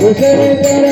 दुसरे चरण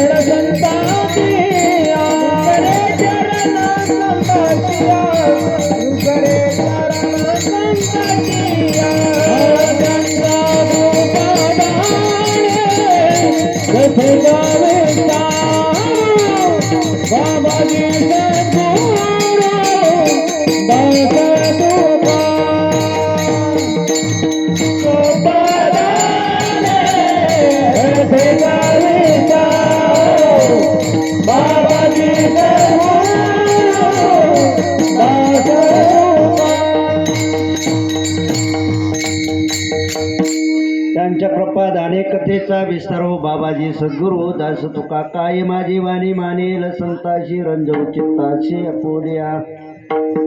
त्यांच्या अनेक कथेचा विस्तार हो बाबाजी सद्गुरू दास तुका काय? माझी वाणी मानेल संताशी रंजव चित्ताशी अपोल्या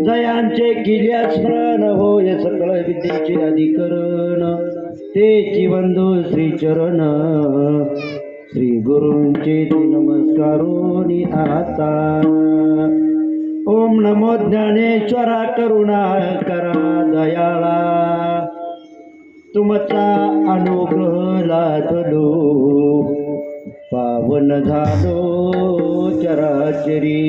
जयांचे किल्या स्मरण होय सकळ विद्येचे अधिकरण. ते बंधू श्रीचरण. श्री गुरूंचे ते नमस्कारोनी आता. ओम नमो ज्ञानेश्वरा करुणा करा दयाळा. तुमचा अनुग्रह लादलो पावन झालो चराचरी.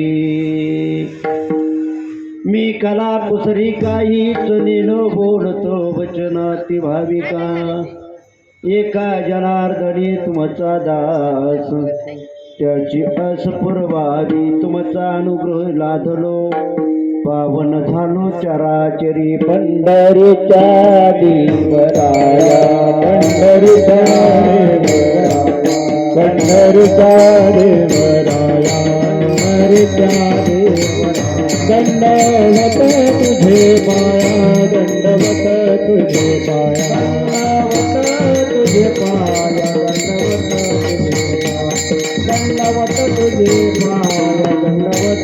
मी कला कुसरी काही चलिनो बोलतो वचनाती भाविका. एका जनार्दनी तुमचा दास. त्याची असपुरवावी तुमचा अनुग्रह लादलो. पावन झालो चराचरी पंढरीच्या देवराया पंढरीच्या पंढरीच्या देवराया पंढरीच्या दंडवत तुझे पाया। दंडवत तुझे पाया। दंडवत तुझे पाया। दंडवत तुझे पाया। दंडवत तुझे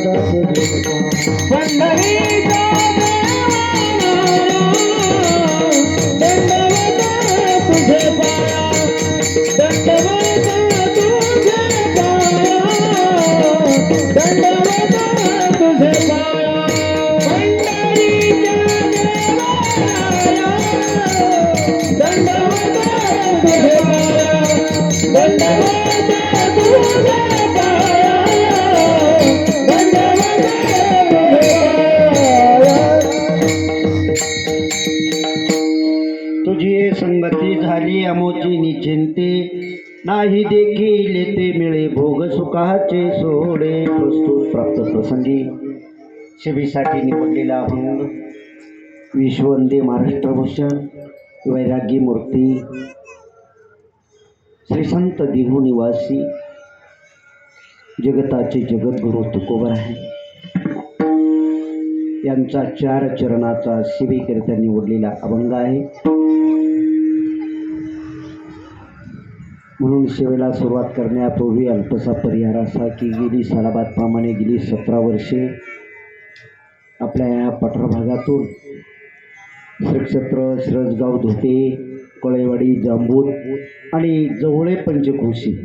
दंडवत सेवेसाठी निवडलेला अभंग विश्ववंदे महाराष्ट्र भूषण वैरागी मूर्ती श्री संत दिघू निवासी जगताचे जगद्गुरु तुकोबर आहे. यांचा चार चरणाचा सेवेकरिता निवडलेला अभंग आहे. म्हणून सेवेला सुरुवात करण्यापूर्वी अल्पसा परिहार असा की गेली सालाबादप्रमाणे गेली सतरा वर्षे. आपल्या या पठार भागातून श्रीक्षेत्र शिरसगाव धोते कळेवाडी जांबूत आणि जवळे पंचकृषी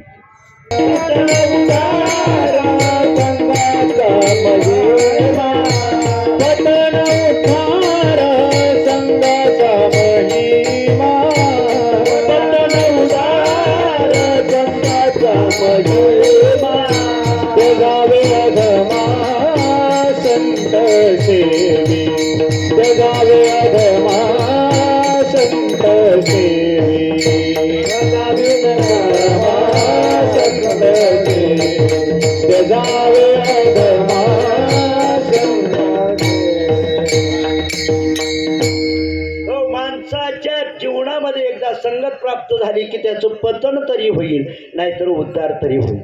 त्याचं पतन तरी होईल नाहीतर उद्धार तरी होईल.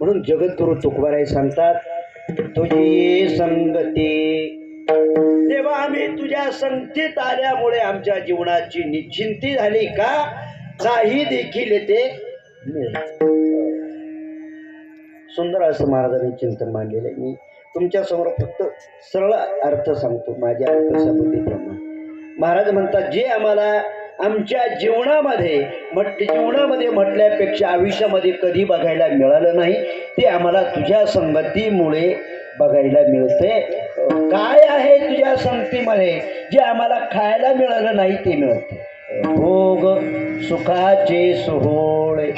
म्हणून जगद्गुरु तुकबाराय सांगतात तुझी संगती तेव्हा आम्ही तुझ्या संगतीत आल्यामुळे आमच्या जीवनाची निश्चिंती झाली का? काही देखील येते सुंदर असं महाराजांनी चिंतन मांडलेलं आहे. मी तुमच्यासमोर फक्त सरळ अर्थ सांगतो माझ्या अर्थसंबंधीप्रमाणे. महाराज म्हणतात जे आम्हाला आमच्या जीवनामध्ये म्हट जीवनामध्ये म्हटल्यापेक्षा आयुष्यामध्ये कधी बघायला मिळालं नाही ते आम्हाला तुझ्या संगतीमुळे बघायला मिळते काय आहे तुझ्या संगतीमध्ये? जे आम्हाला खायला मिळालं नाही ते मिळते भोग सुखाचे सोहळे.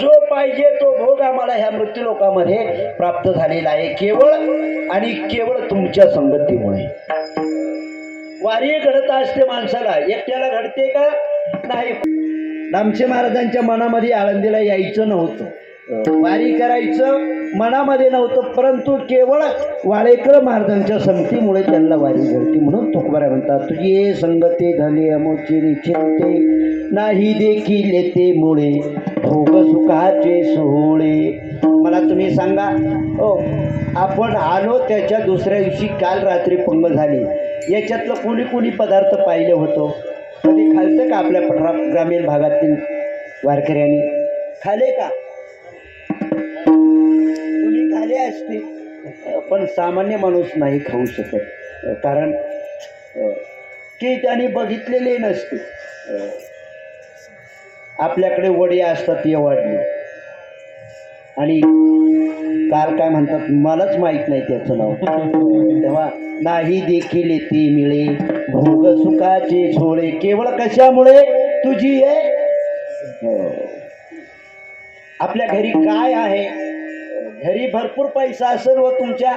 जो पाहिजे तो भोग आम्हाला ह्या मृत्यू लोकामध्ये प्राप्त झालेला आहे केवळ आणि केवळ तुमच्या संगतीमुळे. वारी घडत असते माणसाला. एकट्याला घडते का? नाही. रामशे महाराजांच्या मनामध्ये आळंदीला यायचं नव्हतं. वारी करायचं मनामध्ये नव्हतं परंतु केवळ वाळेकर महाराजांच्या संगतीमुळे त्यांना वारी घडते म्हणून तुकोबारा म्हणतात तुझी संगते झाले अमोचे चिंते नाही देखील येते मुळे भोग सुखाचे सोहळे. मला तुम्ही सांगा हो आपण आलो त्याच्या दुसऱ्या दिवशी काल रात्री पंग झाली. याच्यातलं कोणी कोणी पदार्थ पाहिलं होतो. कधी खालतं का आपल्या पठरा ग्रामीण भागातील वारकऱ्यांनी? खाले का? तुम्ही खाले असते? पण सामान्य माणूस नाही खाऊ शकत. कारण की त्याने बघितलेले नसते. आपल्याकडे वडे असतात वाढली. आणि काल काय म्हणतात मलाच माहीत नाही त्याचं नाव. तेव्हा नाही देखील ती मिळे भोग सुखाचे झोळे केवळ कशामुळे तुझी आहे हो. आपल्या घरी काय आहे? घरी भरपूर पैसा असेल व तुमच्या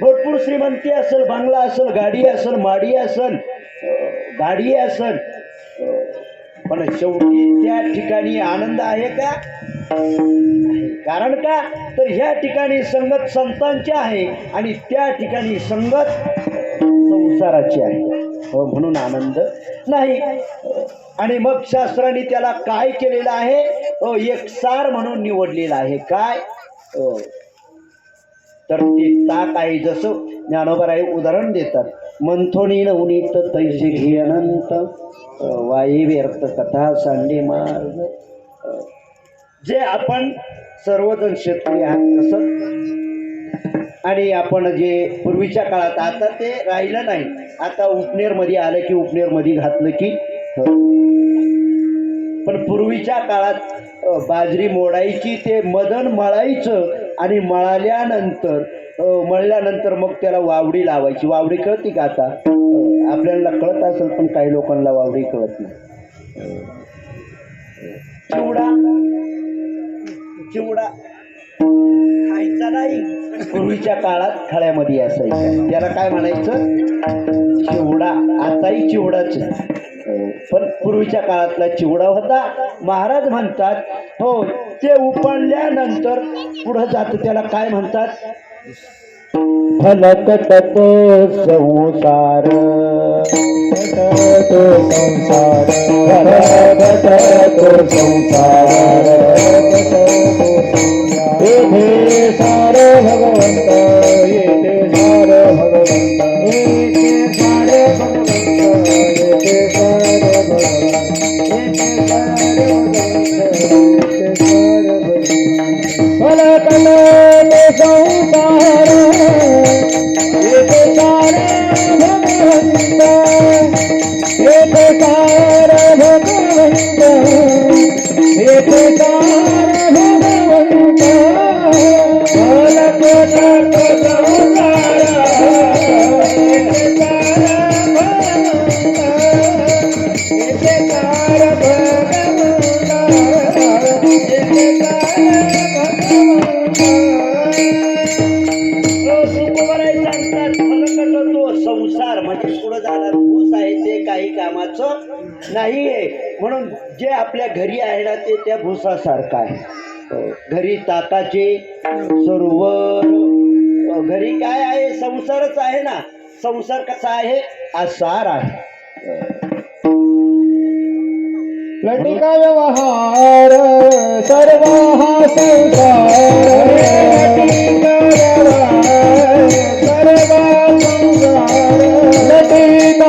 भरपूर श्रीमंती असेल बंगला असेल गाडी असेल माडी असेल गाडी असेल. पण शेवटी त्या ठिकाणी आनंद आहे का? कारण का? तर ह्या ठिकाणी संगत संतांची आहे आणि त्या ठिकाणी संगत संसाराची आहे. हो म्हणून आनंद नाही. आणि मग शास्त्राने त्याला काय केलेलं आहे? एक सार म्हणून निवडलेला आहे. काय? तर ते ताक आहे जसं ज्ञानोबराय उदाहरण देतात. मंथोनी नवनीत तैसे घे अनंत वाई व्यर्थ कथा सांडे मार्ग. जे आपण सर्वजण शेतकरी आहात तसं. आणि आपण जे पूर्वीच्या काळात आता ते राहिलं नाही. आता उपनेरमध्ये आलं की उपनेरमध्ये घातलं की पण पूर्वीच्या काळात बाजरी मोडायची ते मदन मळायचं आणि मळाल्यानंतर मळल्यानंतर मग त्याला वावडी लावायची. वावडी कळते का आता? आपल्याला कळत असेल पण काही लोकांना वावडी कळत नाही. चिवडा चिवडा खायचा नाही. पूर्वीच्या काळात खळ्यामध्ये असायचा त्याला काय म्हणायचं? चिवडा. आताही चिवडाच पण पूर्वीच्या काळातला चिवडा होता. महाराज म्हणतात हो ते उपडल्यानंतर पुढं जातं त्याला काय म्हणतात? फलक तत संसार. तो संसार. तो संसार. येथे सार भगवंत येथे सार भगवंत. येथे सार भगवंत येथे सार भगवंत येथे सार भगवंत. येथे सार भगवंत मला कला संसार भुसासारखं आहे. अ, घरी ताकाचे सरोवर घरी काय आहे? संसारच आहे ना. संसार कसा आहे? आसार आहे. लटिका व्यवहार सर्व हा संसार सर्व संसार लटिका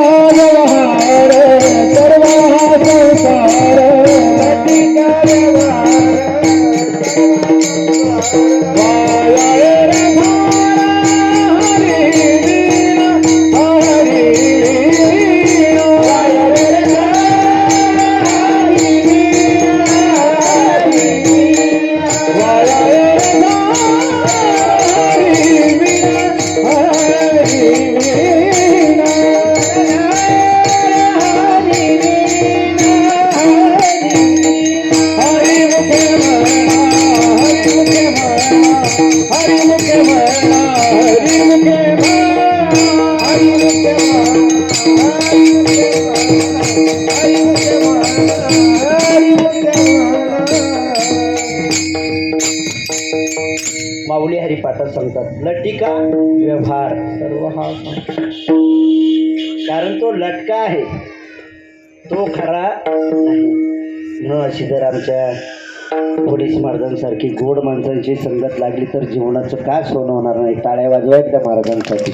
की गोड माणसांची संगत लागली तर जीवनाचं का सोनं होणार नाही. टाळ्या वाजवायत त्या महाराजांसाठी.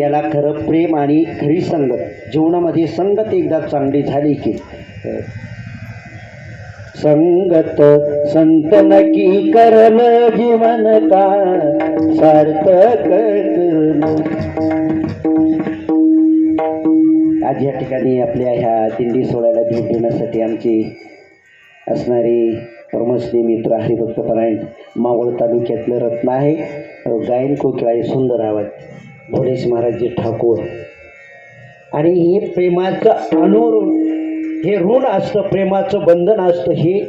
याला खरं प्रेम आणि खरी संगत जीवनामध्ये संगत एकदा चांगली झाली की. संगत संतन की करल जीवन का? सार्थक आज या ठिकाणी आपल्या ह्या दिंडी सोहळ्याला भेट देण्यासाठी आमची असणारी परमश्री मित्र हरिभक्त परायण मावळ तालुक्यातलं रत्न आहे. गायन कोकिळा हे सुंदर आवाज भोलेश महाराजजी ठाकूर. आणि हे प्रेमाचं अनुऋण हे ऋण असतं प्रेमाचं बंधन असतं हे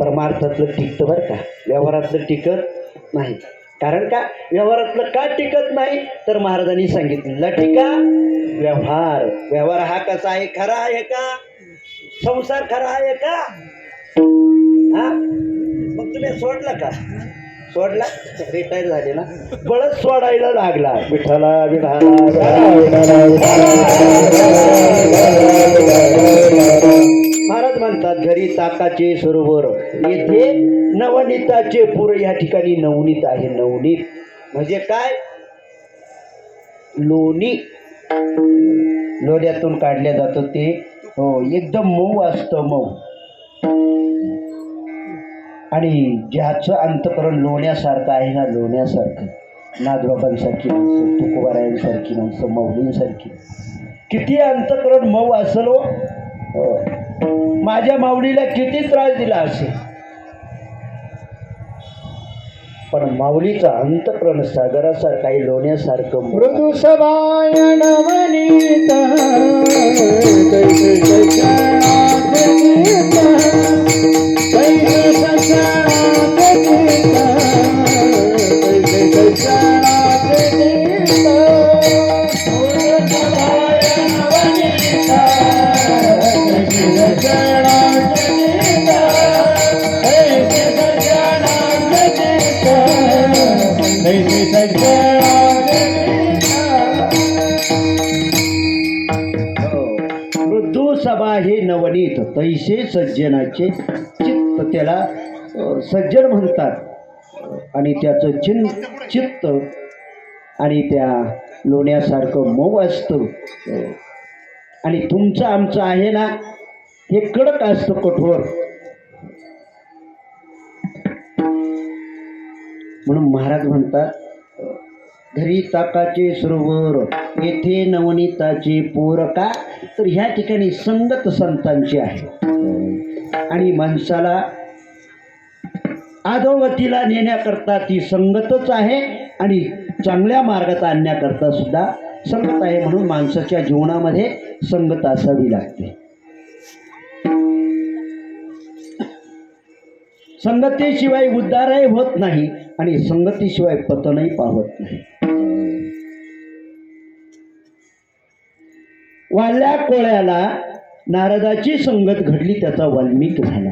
परमार्थातलं टिकतं बरं का. व्यवहारातलं टिकत नाही. कारण का? व्यवहारातलं का टिकत नाही? तर महाराजांनी सांगितलं लटिका व्यवहार व्यवहार हा कसा आहे? खरा आहे का? संसार खरा आहे का? हा? मग तुम्ही सोडला का? सोडला? रिटायर झाले ना? बळच सोडायला लागला. विठाला महाराज म्हणतात घरी ताकाचे सरोवर येथे नवनीताचे पूर या ठिकाणी नवनीत आहे. नवनीत म्हणजे काय? लोणी. लोण्यातून काढल्या जातं ते. हो एकदम मऊ असतं मऊ. आणि ज्याचं अंतकरण लोण्यासारखं आहे ना लोण्यासारखं. नागबाबांसारखी माणसं तुकोबारायांसारखी माणसं माऊलींसारखी. किती अंतकरण मऊ असलो हो. हो. माझ्या माऊलीला किती त्रास दिला असेल. पण माऊलीचा अंतप्रण सागरासारखा लोण्यासारखं मृदू सबायण वनिता अतिशय सज्जनाचे चित्त त्याला सज्जन म्हणतात. आणि त्याचं चिन चित्त आणि त्या लोण्यासारखं मऊ असतं. आणि तुमचं आमचं आहे ना हे कडक असतं कठोर. म्हणून महाराज म्हणतात घरी ताकाचे सरोवर येथे नवनीताचे पोर का तर ह्या ठिकाणी संगत संतांची आहे. आणि माणसाला आदोवतीला नेण्याकरता ती संगतच आहे आणि चांगल्या मार्गात आणण्याकरता सुद्धा संगत आहे म्हणून माणसाच्या जीवनामध्ये संगत असावी लागते. संगतीशिवाय उद्धारही होत नाही आणि संगतीशिवाय पतनही पावत नाही. वाल्या कोळ्याला नारदाची संगत घडली त्याचा वाल्मिक झाला.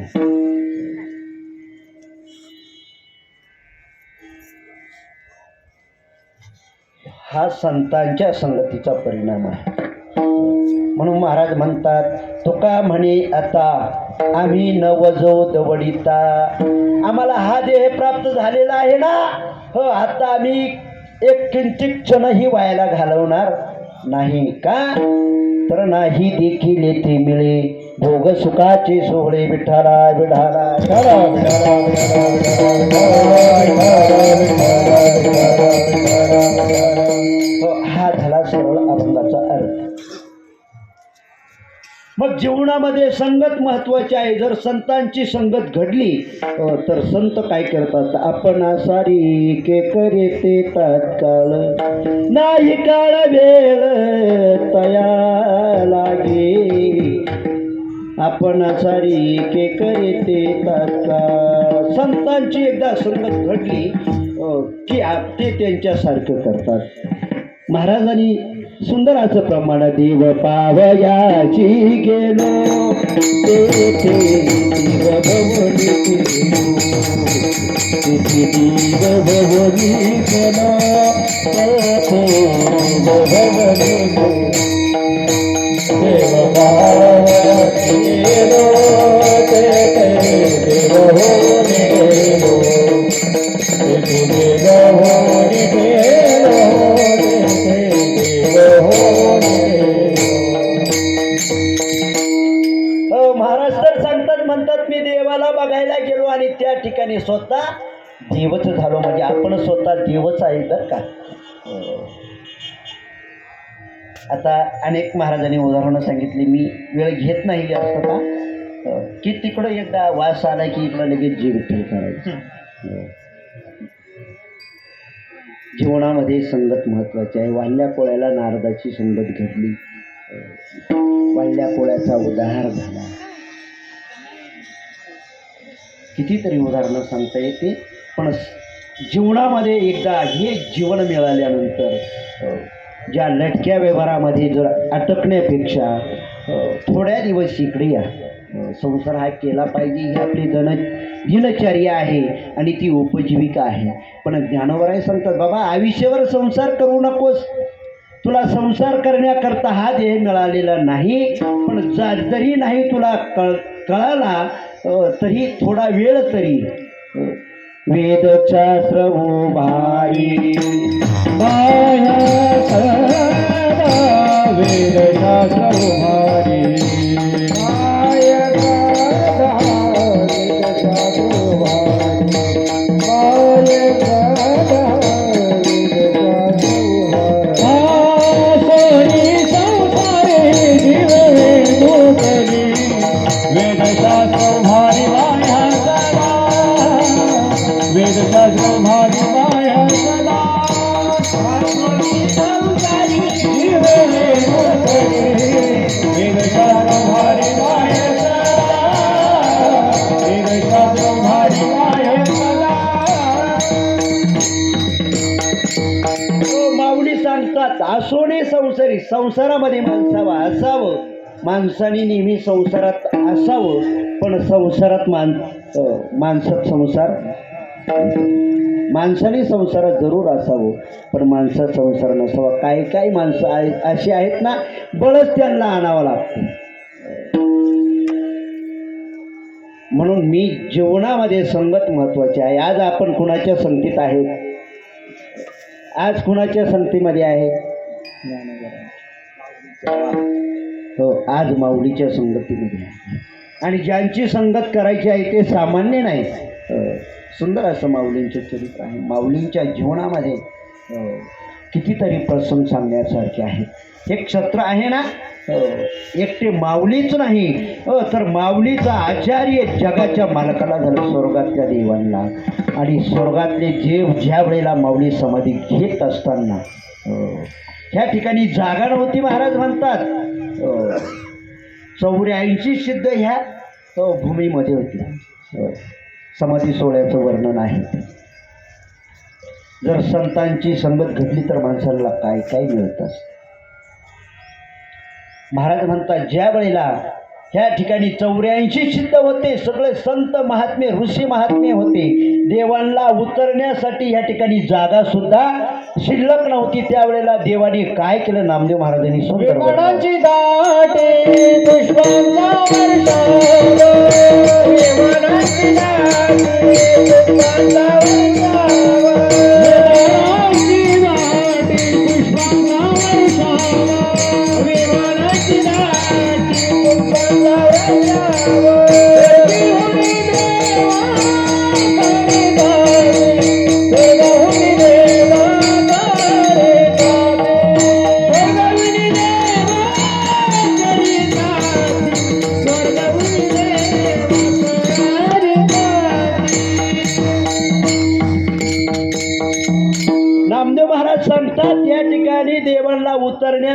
हा संतांच्या संगतीचा परिणाम आहे. म्हणून महाराज म्हणतात तुका म्हणे आता आम्ही नवजो दवडिता. आम्हाला हा देह प्राप्त झालेला आहे ना? हो आता आम्ही एक किंचित क्षणही व्हायला घालवणार नाही का? तर नाही देखील लेते मिळे भोग सुखाचे सोहळे विठाला विढाला विठाला, मग जीवनामध्ये संगत महत्वाची आहे. जर संतांची संगत घडली तर संत काय करतात? आपण सारी के करे ते तात्काळ. नाही काळ वेळ तया लागे आपण सारी के करे ते तात्काळ. संतांची एकदा संगत घडली की आप ते त्यांच्यासारखं करतात. महाराजांनी सुंदर असं प्रमाण देव पावयाची गेलो. तेथे देव भवनी गेलो. तेथे देव भवनी गेलो. तेथे देव भवनी गेलो. देव पावयाची गेलो तेथे देव भवनी गेलो. तेथे ठिकाणी स्वतः देवच झालो म्हणजे आपण स्वतः देवच आहे बरं का? हो. आता अनेक महाराजांनी उदाहरणं सांगितली. मी वेळ घेत नाही जास्त का हो. की तिकडं एकदा वास आला की इकडं लगेच जीव करायचं. हो. जीवनामध्ये संगत महत्त्वाची आहे. वाल्ल्या पोळ्याला नारदाची संगत घडली वाल्ल्या पोळ्याचा उदाहार झाला. कितीतरी उदाहरणं सांगता येते. पण जीवनामध्ये एकदा हे जीवन मिळाल्यानंतर ज्या लटक्या व्यवहारामध्ये जर अटकण्यापेक्षा थोड्या दिवस इकडे या. संसार हा केला पाहिजे ही आपली धन दिनचर्या आहे आणि ती उपजीविका आहे. पण ज्ञानवराय सांगतात बाबा आयुष्यावर संसार करू नकोस. तुला संसार करण्याकरता हा देह मिळालेला नाही. पण जरी नाही तुला कळ कळाला तरी थोडा वेळ तरी. अ, वेदशास्त्र भाई हो वेदशास्त्र भाई असोने संसारी संसारामध्ये माणसावा असावं. माणसाने नेहमी संसारात असावं पण संसारात मान माणसात संसार माणसाने संसारात जरूर असावं. पण माणसात संसार नसावा. काही काही माणसं अशी आहेत ना बळच त्यांना आणावं लागतं. म्हणून मी जीवनामध्ये संगत महत्वाची आहे. आज आपण कुणाच्या संगतीत आहेत? आज कुणाच्या संगतीमध्ये आहे? हो आज माऊलीच्या संगतीमध्ये. आणि ज्यांची संगत करायची आहे ते सामान्य नाही हो. सुंदर असं माऊलींचं चरित्र आहे. माऊलींच्या जीवनामध्ये कितीतरी प्रसंग सांगण्यासारखे आहेत. हे क्षत्र आहे ना? एकटे माऊलीच नाही. तर माऊलीचा आचार्य जगाच्या मालकाला झालं स्वर्गातल्या देवांना. आणि स्वर्गातले जेव ज्या वेळेला माऊली समाधी घेत असताना ह्या ठिकाणी जागा नव्हती महाराज म्हणतात. चौऱ्याऐंशी सिद्ध ह्या भूमीमध्ये होती समाधी सोहळ्याचं वर्णन आहे जर संतांची संगत घडली तर माणसाला काय काय मिळत महाराज म्हणतात ज्या वेळेला ह्या ठिकाणी चौऱ्याऐंशी सिद्ध होते सगळे संत महात्मे ऋषी महात्मे होते देवांना उतरण्यासाठी ह्या ठिकाणी जागा सुद्धा शिल्लक नव्हती त्यावेळेला देवाने काय केलं? नामदेव महाराजांनी सुंदर वर्णन. विमानाची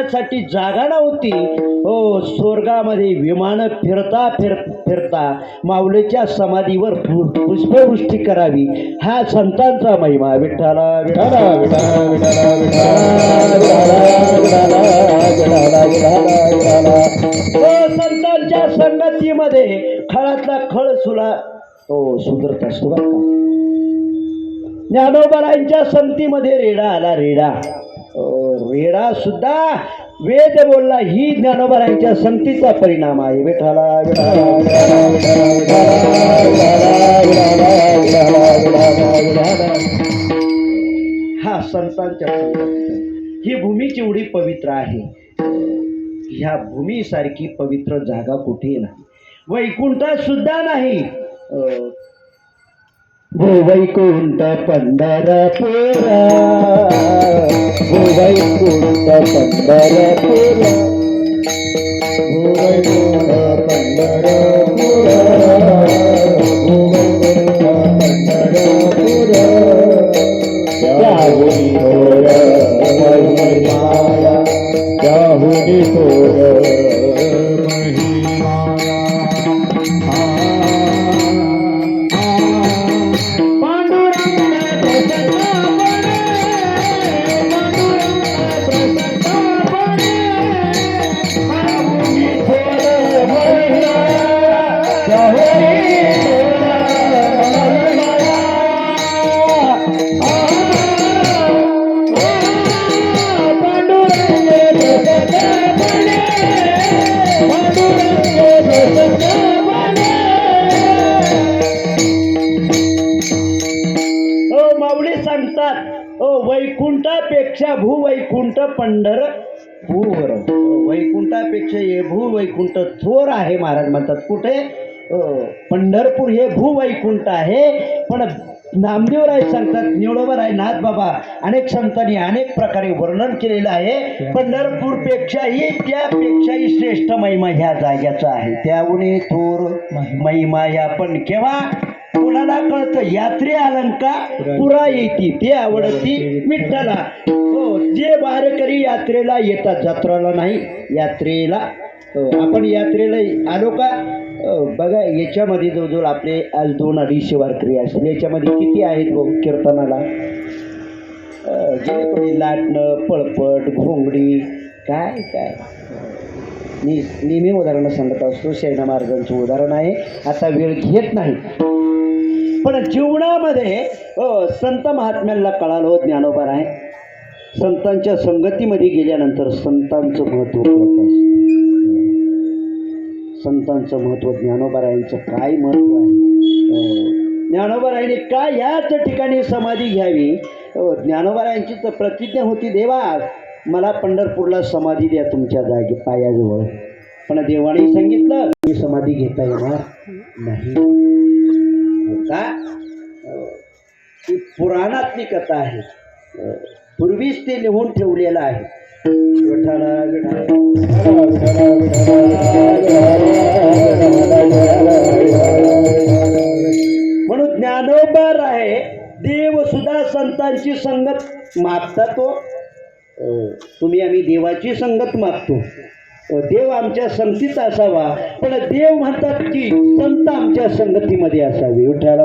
फिरण्यासाठी जागा नव्हती. हो स्वर्गामध्ये विमानं फिरता फिर फिरता माऊलीच्या समाधीवर पुष्पवृष्टी करावी. हा संतांचा महिमा. विठ्ठला विठाला हो, संतांच्या संगतीमध्ये खळातला खळ सुला हो सुधरत असतो ज्ञानोबरांच्या संतीमध्ये रेडा आला रेडा. वेडासुद्धा रेडा सुद्धा वेद बोलला ही ज्ञानोबरांच्या संगतीचा परिणाम आहे. विठाला हा संतांच्या ही भूमी जेवढी पवित्र आहे. ह्या भूमीसारखी पवित्र जागा कुठे नाही. वैकुंठात सुद्धा नाही. अं, भो वैकुंठ पंढरपुरा भो वैकुंठ पंढरपुरा। भो वैकुंठ पंढरपुरा पंढरपुरा थोर थोर पंढर भूवर. वैकुंठापेक्षा हे भूवैकुंठ थोर आहे महाराज म्हणतात. कुठे? पंढरपूर हे भूवैकुंठ आहे. पण नामदेवराय सांगतात निवडोबर आहे नाथ बाबा अनेक संतांनी अनेक प्रकारे वर्णन केलेलं आहे. पंढरपूरपेक्षाही त्यापेक्षाही श्रेष्ठ महिमा ह्या जाग्याचा आहे. त्यामुळे थोर महिमा या पण केव्हा? कुणाला कळतं यात्रे अलंका पुरा येते ते आवडती विठ्ठला हो जे वारकरी यात्रेला येतात जत्राला नाही यात्रेला. हो, आपण यात्रेला आलो का? हो, बघा याच्यामध्ये जवळजवळ आपले आज दोन अडीचशे वारकरी असतील याच्यामध्ये किती आहेत बघ कीर्तनाला? जे लाटणं पळपट घोंगडी काय काय? मी नेहमी उदाहरणं सांगत असतो शैना महाराजांचं उदाहरण आहे. आता वेळ घेत नाही. पण जीवनामध्ये संत महात्म्यांना कळालं हो ज्ञानोबार आहे संतांच्या संगतीमध्ये गेल्यानंतर संतांचं महत्त्व संतांचं महत्त्व ज्ञानोबारायांचं काय महत्त्व आहे? ज्ञानोबारायांनी का याच ठिकाणी समाधी घ्यावी? ज्ञानोबारायांची तर प्रतिज्ञा होती देवा मला पंढरपूरला समाधी द्या तुमच्या जागी पायाजवळ. पण देवाने सांगितलं मी समाधी घेता येणार नाही. का ही पुराणातली कथा आहे. पूर्वीच ते लिहून ठेवलेलं आहे. म्हणून ज्ञानोबार आहे. देव सुद्धा संतांची संगत मागतात तो. तुम्ही आम्ही देवाची संगत मागतो. देव आमच्या संगतीत असावा पण देव म्हणतात की संत आमच्या संगतीमध्ये असावी विठाला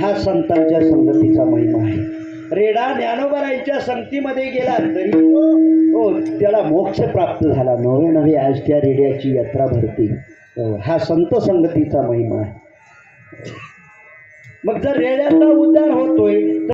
हा संतांच्या संगतीचा महिमा आहे रेडा ज्ञानोबराईच्या संगतीमध्ये गेला तरी तो हो त्याला मोक्ष प्राप्त झाला नवे नवे आज त्या रेड्याची यात्रा भरते हो, हा संत संगतीचा महिमा आहे मग जर रेड्याचा उद्धार होतोय तर